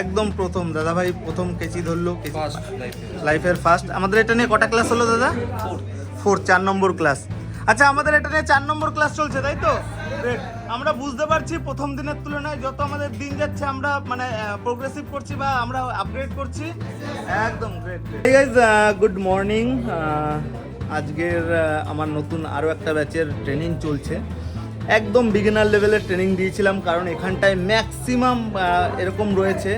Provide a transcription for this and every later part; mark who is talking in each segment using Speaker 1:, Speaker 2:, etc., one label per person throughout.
Speaker 1: একদম প্রথম দাদা ভাই প্রথম কেচি ধরলো লাইফের ফার্স্ট আমাদের এটা নিয়ে কটা ক্লাস হলো দাদা? ফোর চার নম্বর ক্লাস আচ্ছা আমাদের এটা নিয়ে চার নম্বর ক্লাস চলছে তাই তো. আমরা বুঝতে পারছি প্রথম দিনের তুলনায় যত আমাদের দিন যাচ্ছে আমরা মানে প্রোগ্রেসিভ করছি বা আমরা আপগ্রেড করছি। একদম গ্রেট গাইজ গুড মর্নিং আজকের আমার নতুন আরও একটা ব্যাচের ট্রেনিং চলছে। একদম বিগিনার লেভেলের ট্রেনিং দিয়েছিলাম, কারণ এখানটায় ম্যাক্সিমাম এরকম রয়েছে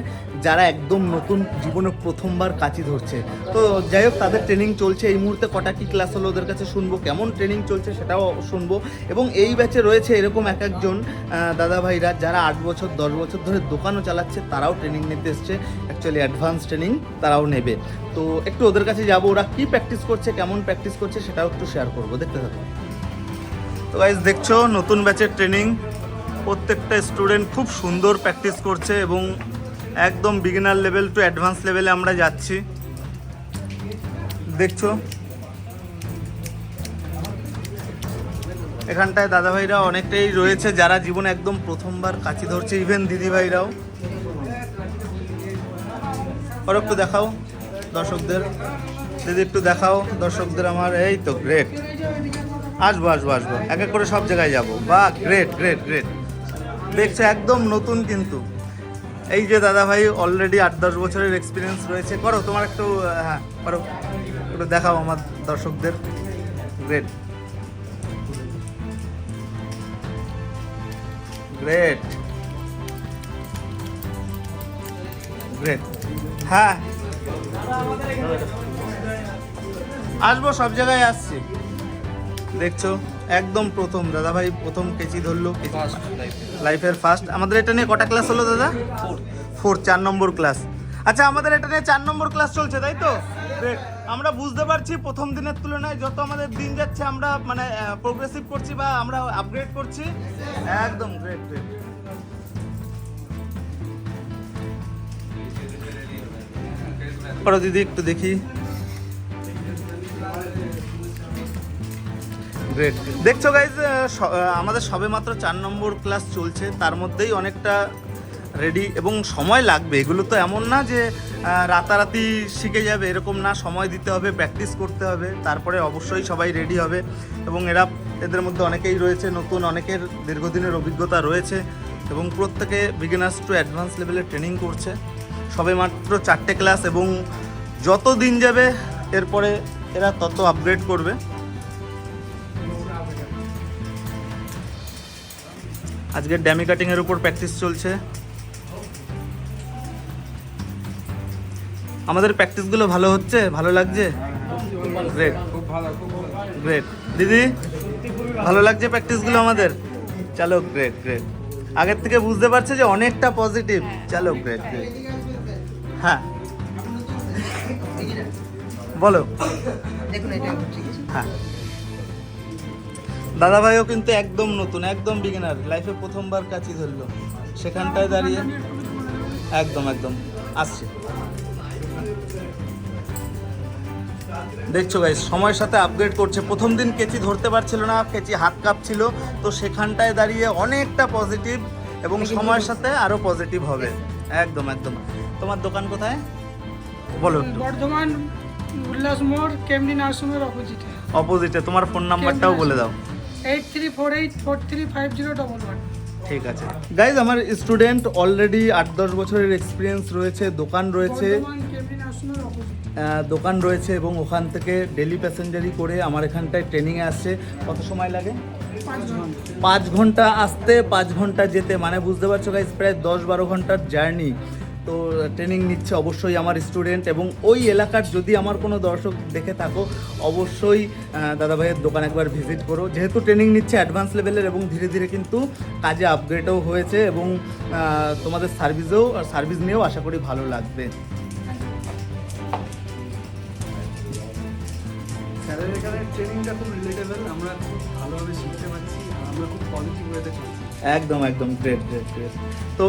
Speaker 1: যারা একদম নতুন জীবনে প্রথমবার কাঁচি ধরছে। তো যাই হোক, তাদের ট্রেনিং চলছে। এই মুহূর্তে কটা কী ক্লাস হলো ওদের কাছে শুনব, কেমন ট্রেনিং চলছে সেটাও শুনব। এবং এই ব্যাচে রয়েছে এরকম এক একজন দাদা ভাইরা যারা আট বছর, দশ বছর ধরে দোকানও চালাচ্ছে, তারাও ট্রেনিং নিতে এসছে। অ্যাকচুয়ালি অ্যাডভান্স ট্রেনিং তারাও নেবে। তো একটু ওদের কাছে যাব, ওরা কী প্র্যাকটিস করছে, কেমন প্র্যাকটিস করছে সেটাও একটু শেয়ার করব। দেখতে থাকো। তো গাইজ দেখছ, নতুন ব্যাচের ট্রেনিং প্রত্যেকটা স্টুডেন্ট খুব সুন্দর প্র্যাকটিস করছে এবং একদম বিগিনার লেভেল টু অ্যাডভান্স লেভেলে আমরা যাচ্ছি। দেখছ? এখানটায় দাদাভাইরা অনেকটাই রয়েছে, যারা জীবনে একদম প্রথমবার কাঁচি ধরছে ইভেন দিদি ভাইরাও আর একটু দেখাও দর্শকদের। দিদি, একটু দেখাও দর্শকদের আমার। এই তো গ্রেট আসব আসব আসব। এক এক করে সব জায়গায় যাব। বাহ গ্রেট গ্রেট গ্রেট দেখছ, একদম নতুন কিন্তু। এই যে দাদা ভাই অলরেডি আট দশ বছরের এক্সপিরিয়েন্স রয়েছে। করো, তোমার একটু হ্যাঁ করো। একটু দেখাও আমার দর্শকদের। গ্রেট গ্রেট গ্রেট হ্যাঁ। আসব, সব জায়গায় আসছি। দেখছ? একদম প্রথম। দাদা ভাই প্রথম কেচি ধরলো। লাইফের ফার্স্ট আমাদের এটা নিয়ে কটা ক্লাস হলো দাদা?
Speaker 2: ফোর
Speaker 1: ফোর চার নম্বর ক্লাস আচ্ছা আমাদের এটা নিয়ে চার নম্বর ক্লাস চলছে তাই তো. আমরা বুঝতে পারছি প্রথম দিনের তুলনায় যত আমাদের দিন যাচ্ছে আমরা মানে প্রোগ্রেসিভ করছি বা আমরা আপগ্রেড করছি। একদম গ্রেট গ্রেট করো দিদি একটু দেখি। গ্রেট দেখছ গাইজ আমাদের সবে মাত্র চার নম্বর ক্লাস চলছে। তার মধ্যেই অনেকটা রেডি এবং সময় লাগবে। এগুলো তো এমন না যে রাতারাতি শিখে যাবে, এরকম না। সময় দিতে হবে প্র্যাকটিস করতে হবে। তারপরে অবশ্যই সবাই রেডি হবে। এবং এরা, এদের মধ্যে অনেকেই রয়েছে, নতুন অনেকের দীর্ঘদিনের অভিজ্ঞতা রয়েছে। এবং প্রত্যেকে বিগিনার্স টু অ্যাডভান্স লেভেলে ট্রেনিং করছে। সবে মাত্র চারটে ক্লাস এবং যত দিন যাবে, এরপরে এরা তত আপগ্রেড করবে। আজকে ড্যামি কাটিং এর উপর প্র্যাকটিস চলছে। আমাদের প্র্যাকটিসগুলো ভালো হচ্ছে? ভালো লাগছে? গ্রেট গ্রেট দিদি ভালো লাগছে প্র্যাকটিসগুলো আমাদের? চলো গ্রেট গ্রেট আগের থেকে বুঝতে পারছে যে অনেকটা পজিটিভ চলো গ্রেট গ্রেট হ্যাঁ। বলো।
Speaker 3: দেখুন এটা ঠিক আছে
Speaker 1: হ্যাঁ। দাদা ভাইও কিন্তু একদম নতুন একদম বিগিনার লাইফে প্রথমবার কাছি ধরলো। সেখানটায় দাঁড়িয়ে একদম একদম। আসছে। দেখছ ভাই সময়ের সাথে আপগ্রেড করছে। প্রথম দিন কেচি ধরতে পারছিল না কেচি হাত কাঁপছিল। তো সেখানটায় দাঁড়িয়ে অনেকটা পজিটিভ এবং সময়ের সাথে আরও পজিটিভ হবে। একদম একদম। তোমার দোকান কোথায়? বলো
Speaker 4: বর্ধমান উল্লাস মোড় কেমনি নার্সিংয়ের অপোজিটে
Speaker 1: অপোজিটে তোমার ফোন নাম্বারটাও বলে দাও।
Speaker 4: Eight three four eight four three five zero double one
Speaker 1: ঠিক আছে। গাইজ আমার স্টুডেন্ট অলরেডি আট দশ বছরের এক্সপিরিয়েন্স রয়েছে দোকান রয়েছে দোকান রয়েছে এবং ওখান থেকে ডেলি প্যাসেঞ্জারি করে আমার এখানটায় ট্রেনিংয়ে আসছে। কত সময় লাগে?
Speaker 4: পাঁচ
Speaker 1: ঘণ্টা। আসতে পাঁচ ঘণ্টা যেতে। মানে বুঝতে পারছ গাইজ প্রায় দশ বারো ঘণ্টার জার্নি তো ট্রেনিং নিচ্ছে অবশ্যই আমার স্টুডেন্ট এবং ওই এলাকার যদি আমার কোনো দর্শক দেখে থাকো অবশ্যই আহ, দাদা ভাইয়ের দোকান একবার ভিজিট করো। যেহেতু ট্রেনিং নিচ্ছে অ্যাডভান্স লেভেলের এবং ধীরে ধীরে কিন্তু কাজে আপগ্রেডও হয়েছে এবং তোমাদের সার্ভিসেও সার্ভিস নিয়েও আশা করি ভালো লাগবে।
Speaker 5: স্যারের এখানে ট্রেনিংটা খুব রিলেটেবল আমরা খুব ভালোভাবে শিখতে পারছি আমরা খুব পজিটিভ ওয়েতে চলছি।
Speaker 1: একদম একদম গ্রেট গ্রেট গ্রেট তো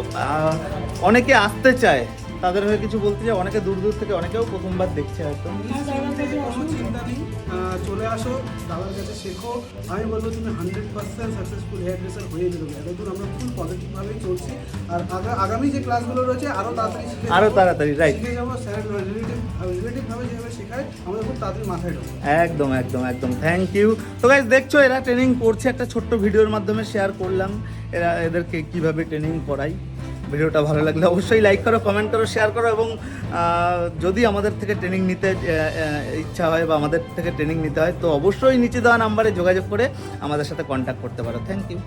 Speaker 1: অনেকে আসতে চায়, তাদের হয়ে কিছু বলতে চাই অনেকে দূর দূর থেকে, অনেকেও প্রথমবার দেখছে হয়তো।
Speaker 5: চলে আসো দাদার কাছে শেখো। আমি বলব তুমি hundred percent successful hair dresser হয়ে বেরোবে এতদূর আমরা ফুল পজিটিভভাবেই চলছি। আর আগামী যে ক্লাসগুলো রয়েছে আরও তাড়াতাড়ি শিখে
Speaker 1: আরও
Speaker 5: যাব।
Speaker 1: তাড়াতাড়ি, right.
Speaker 5: শিখে যাব স্যার রিলেটিভ রিলেটিভভাবে যেভাবে শেখায় আমাদের খুব তাড়াতাড়ি মাথায় ঢোকে
Speaker 1: একদম একদম একদম। থ্যাংক ইউ তো গাইজ দেখছ এরা ট্রেনিং করছে। একটা ছোট্ট ভিডিওর মাধ্যমে শেয়ার করলাম। এরা এদেরকে কীভাবে ট্রেনিং করাই। ভিডিওটা ভালো লাগলে অবশ্যই লাইক করো কমেন্ট করো শেয়ার করো এবং যদি আমাদের থেকে ট্রেনিং নিতে ইচ্ছা হয় বা আমাদের থেকে ট্রেনিং নিতে হয়, তো অবশ্যই নিচে দেওয়া নাম্বারে যোগাযোগ করে আমাদের সাথে কন্ট্যাক্ট করতে পারো। Thank you